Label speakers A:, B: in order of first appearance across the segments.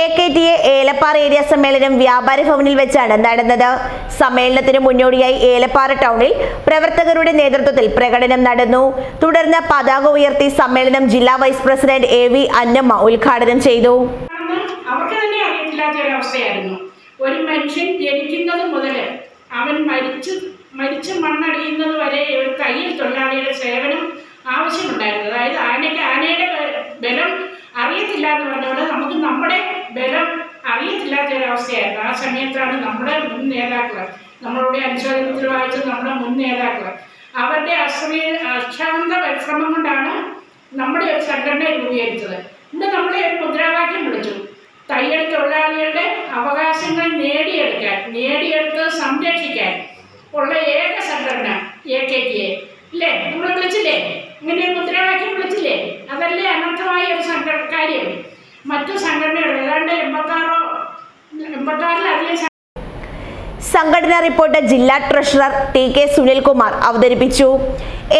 A: A K T A Elappara area സമ്മേളനം വ്യാപാരി ഭവനിൽ വെച്ചാണ് നടന്നത്. സമ്മേളനത്തിന് മുന്നോടിയായി ഏലപ്പാറ ടൗണിൽ പ്രവർത്തകരുടെ നേതൃത്വത്തിൽ പ്രകടനം നടന്നു. തുടർന്ന് പതാക ഉയർത്തി സമ്മേളനം ജില്ലാ vice president A V Annamma ഉദ്ഘാടനം ചെയ്തു.
B: തന്നെ ഒരു മനുഷ്യൻ ജനിക്കുന്നത് മുതൽ അവൻ മരിച്ച് മരിച്ച് മണ്ണടിയുന്നത് വരെ ഒരു കയ്യിൽ തൊഴിലാളിയുടെ സേവനം ആവശ്യമുണ്ടായിരുന്നു. അതായത് ആനയ്ക്ക് ആനയുടെ ബലം അറിയത്തില്ല എന്ന് പറഞ്ഞുകൊണ്ട് നമുക്ക് നമ്മുടെ ബലം അറിയത്തില്ലാത്ത ഒരവസ്ഥയായിരുന്നു ആ സമയത്താണ് നമ്മുടെ മുൻ നേതാക്കൾ നമ്മളുടെ അനുശോചനത്തിൽ വായിച്ച നമ്മുടെ മുൻ നേതാക്കൾ അവരുടെ അശ്രമീ അക്ഷാന്ത പരിശ്രമം കൊണ്ടാണ് നമ്മുടെ ഒരു സംഘടന രൂപീകരിച്ചത്. ഇന്ന് നമ്മളെ ഒരു മുദ്രാവാക്യം വിളിച്ചു. തയ്യൽ തൊഴിലാളികളുടെ അവകാശങ്ങൾ നേടിയെടുക്കാൻ നേടിയെടുത്ത് സംരക്ഷിക്കാൻ ഉള്ള ഏക സംഘടന എ കെ ടി എ ഇല്ലേ? മറ്റു സംഘടനകൾ
A: റിപ്പോർട്ട് ജില്ലാ ട്രഷറർ ടി കെ സുനിൽകുമാർ അവതരിപ്പിച്ചു.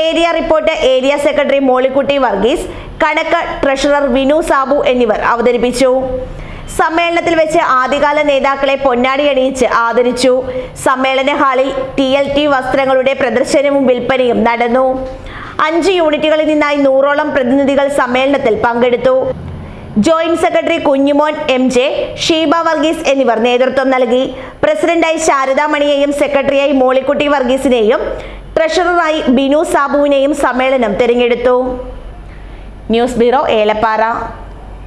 A: Area report area secretary Mollykutty Varghese കണക്ക് ട്രഷറർ വിനു സാബു എന്നിവർ അവതരിപ്പിച്ചു. സമ്മേളനത്തിൽ വെച്ച് ആദ്യകാല നേതാക്കളെ പൊന്നാടി അണിയിച്ച് ആദരിച്ചു. സമ്മേളന ഹാളിൽ ടി എൽ ടി വസ്ത്രങ്ങളുടെ പ്രദർശനവും വിൽപ്പനയും നടന്നു. അഞ്ച് യൂണിറ്റുകളിൽ നിന്നായി നൂറോളം പ്രതിനിധികൾ സമ്മേളനത്തിൽ പങ്കെടുത്തു. Joint secretary Kunjumon M J Sheeba Varghese എന്നിവർ നേതൃത്വം നൽകി. പ്രസിഡന്റായി ശാരദാമണിയെയും സെക്രട്ടറിയായി മോളിക്കുട്ടി വർഗീസിനെയും ട്രഷററായി ബിനു സാബുവിനെയും സമ്മേളനം തിരഞ്ഞെടുത്തു. News bureau Elappara.